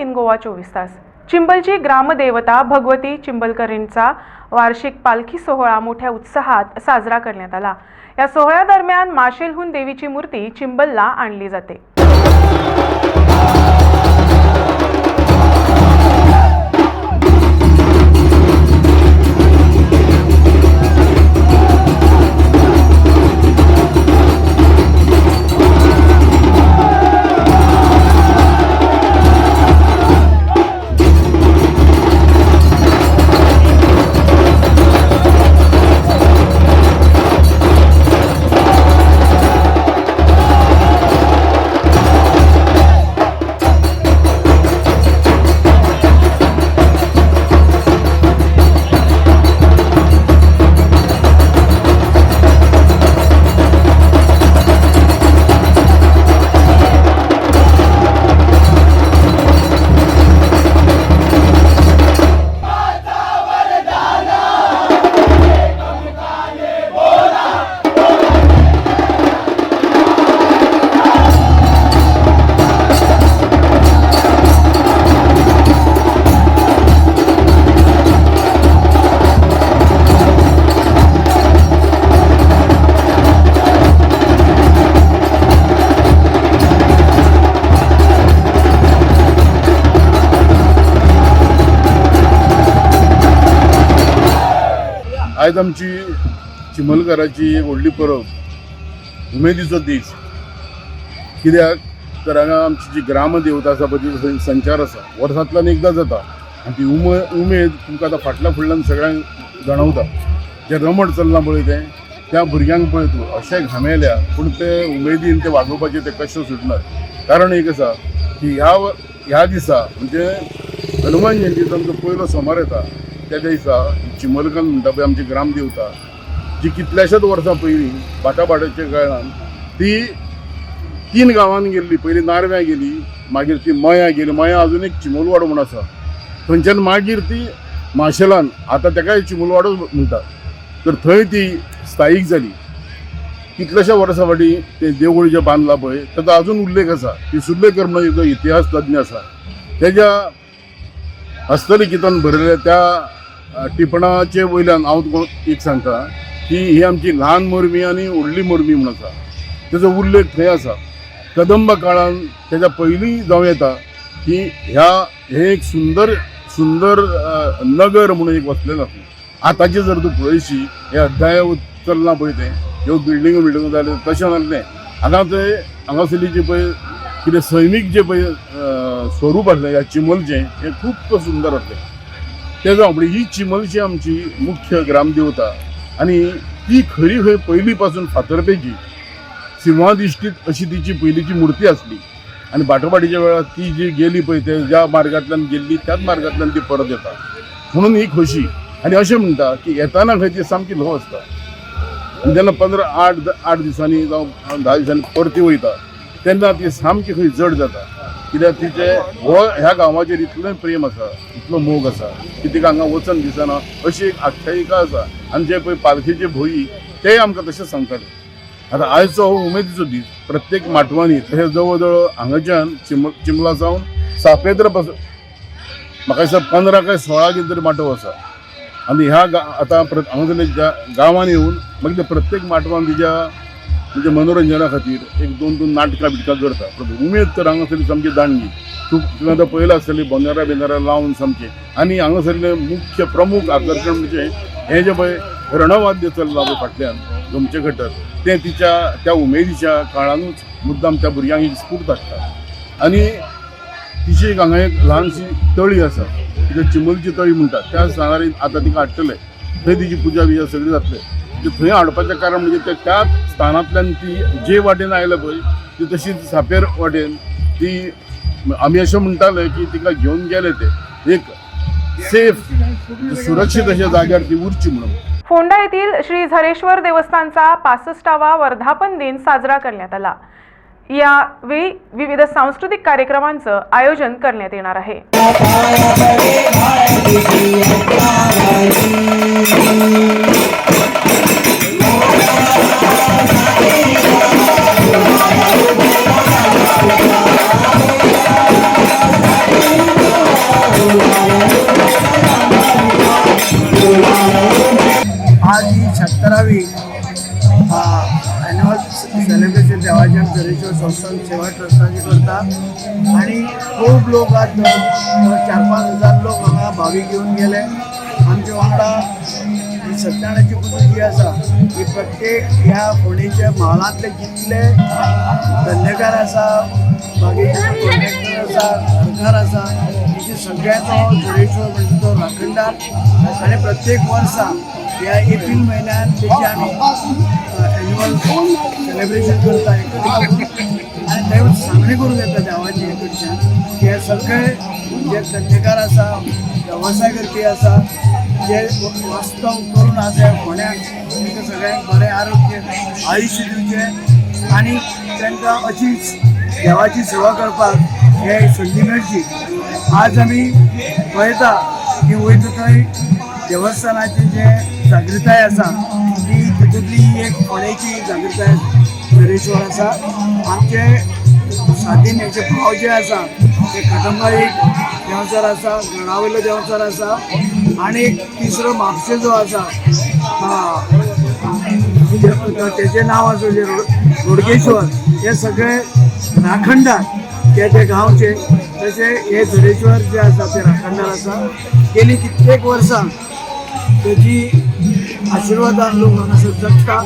In Goa चोवीस तास. चिंबलची ग्रामदेवता भगवती चिंबलकरींचा वार्षिक पालखी सोहळा मोठ्या उत्साहात साजरा करण्यात आला. या सोहळ्यादरम्यान माशेलहून देवीची मूर्ती चिंबलला आणली जाते. आयज आमची चिमलकाराची एक व्हडली परब उमेदीचो दीस कित्याक तर हांगा आमची जी ग्रामदेवता आसा पळय ती संचार आसा वर्सांतल्यान एकदां जाता आनी ती उमे उमेद तुमकां आतां फाटल्या फुडल्यान सगळ्यांक जाणवता. जें रमट चल्लां पळय तें त्या भुरग्यांक पळय तूं अशें घामेल्या पूण ते उमेदीन ते वागोवपाचें ते कश्ट सुटनात कारण एक आसा की ह्या ह्या दिसा म्हणजे हनुमान जयंतीचो आमचो पयलो सोमार येता त्या दिसा चिमलकन म्हणटा पळय आमची ग्रामदेवता जी कितल्याशाच वर्सां पयलीं बाटाबाटाच्या काळान ती तीन गांवांत गेल्ली पयलीं नारव्यां गेली मागीर ती मया गेली. मया अजून एक चिमलवाडो म्हूण आसा. थंयच्यान मागीर ती माशेलान आतां तेकाय चिमलवाडो म्हणटात तर थंय ती स्थायीक जाली. कितल्याशा वर्सां फाटीं तें देवूळ जें बांदलां पळय. ताचो अजून उल्लेख आसा. ती सुर्लेकर म्हणून जो इतिहास तज्ञ आसा. तेज्या हस्तलिखितान भरिल्ल्या त्या टिपणाचे वयल्यान हांव तुका एक सांगता की ही आमची ल्हान मोर्मी आनी व्हडली मोरमी म्हूण आसा तेजो उल्लेख थंय आसा कदंब काळान तेज्या पयलीं जावं येता की ह्या हे एक सुंदर सुंदर नगर म्हणून एक वसलेलो आसा आतांचे जर तूं पळयशी हे अध्याय चल्लां पळय तें ह्यो बिल्डिंगो बिल्डिंगो जाल्यो तशें नासलें हांगा थंय हांगासरली जी पळय कितें सैमीक जे पळय स्वरूप आसलें ह्या चिमलचें हें खूब सुंदर आसलें ते जावं ही चिमलची आमची मुख्य ग्रामदेवता. आणि ती खरी खंय पयलीं पासून फातर्पेची सिंहाधिष्ठीत अशी तिची पयलींची मुर्ती आसली आणि बाटोबाटीच्या वेळार ती जी गेली पळय ते ज्या मार्गांतल्यान गेल्ली त्याच मार्गांतल्यान ती परत येता म्हणून ही खोशी. आणि अशें म्हणटा की येताना खंय ती सामकी ल्हव आसता आनी जेन्ना पंदरा आठ आठ दिसांनी जावं धा दिसांनी परती वयता तेन्ना ती सामकी खंय जड जाता कित्याक तिचे हो ह्या गांवाचेर इतलें प्रेम आसा इतलो मोग आसा की तिका हांगा वचन दिसना अशी एक आख्यायिका आसा. आनी जे पळय पालखेचे भोई तेय आमकां तशें सांगताले. आतां आयचो हो उमेदीचो दीस प्रत्येक माटवांनी तशें जवळ जवळ हांगाच्यान चिम चिमला जावन सापेद्रपासून म्हाका दिसता पंदरा काय सोळा कितें तरी माटव आसा. आनी ह्या गा आतां प्र हांगा गांवांनी येवन मागीर प्रत्येक माटवान तिच्या म्हणजे मनोरंजना खातीर एक दोन दोन नाटकां बिटकां करता पण उमेद तर हांगासरली सामकी दांडगी. तूं तुवें आतां पळयलां आसतली बंदारा बिंदारा लावन सामकें. आनी हांगासरलें मुख्य प्रमुख आकर्शण म्हणजे हें जें पळय रणवाद्य चल्लां पळय फाटल्यान गमचे घटर तें तिच्या त्या उमेदीच्या काळानूच मुद्दाम त्या भुरग्यांक एक स्फूर्त हाडटा आनी तिची एक हांगा एक ल्हानशी तळी आसा तिका चिमलची तळी म्हणटात. त्या स्थानार आतां तिका हाडटले. थंय तिची पुजा बिजा सगळी जातले. म्हणजे थंय हाडपाचें कारण म्हणजे ते त्याच स्थानांतल्यान ती जे वाटेन आयल्या पळय ती तशीच सापेर वाटेन. ती आमी अशें म्हणटाले की तिका घेवन गेले ते. एक सेफ सुरक्षित अशा जाग्यार ती उरची म्हणून. फोंडा येथील श्री झरेश्वर देवस्थानचा पासष्टावा वर्धापन दिन साजरा करण्यात आला. यावेळी विविध सांस्कृतिक कार्यक्रमांचं आयोजन करण्यात येणार आहे. सत्तरावी. ॲन्युअल सेलिब्रेशन देवाच्या झरेश्वर संस्थान सेवा ट्रस्टाची करता. आणि खूब लोक आज चार पाच हजार लोक हांगा भावीक घेऊन गेले. आमच्या वांगडा सत्यनारायणाची पुजा जी आसा ही प्रत्येक ह्या फोंडेच्या म्हालांतले जितले धंदेकार आसा बाकीचे कॉन्ट्रॅक्टर आसा सरकार आसा वर्षी सगळ्यांचो झरेश्वर म्हणजे तो राखणदार. आणि प्रत्येक वर्सा ह्या एप्रिल म्हयन्यात तेची आमी एन्युअल सेलिब्रेशन करता आणि ते सांगणी करून येता देवाची हे की हे सगळे जे कथेकार आसा वेवसाय करपी आसा जे वास्तव करून आसा फोंड्याक तांकां सगळ्यांक बरें आरोग्य आयुश्य दिवचें आनी तांकां अशीच देवाची सेवा करपाक हे संधी मेळची. आज आमी पळयता की वयता थंय देवस्थानाची जे जागृताय आसा ती तितूंतली एक फोंडेची जागृताय नरेश्वर आसा आमचे सादीन हेचे भाव जे आसा ते कदंबारीक देंवचार आसा गणावयलो देंवचार आसा आनी एक तिसरो म्हापशे जो आसा तेजें नांव आसा जे रोडगेश्वर हे सगळे राखणदार ते ते गांवचे तसे हे झरेश्वर जे आसा ते राखणदार आसा गेली कित्येक वर्सां तेजी आशिर्वादान लोक हांगासर जगता.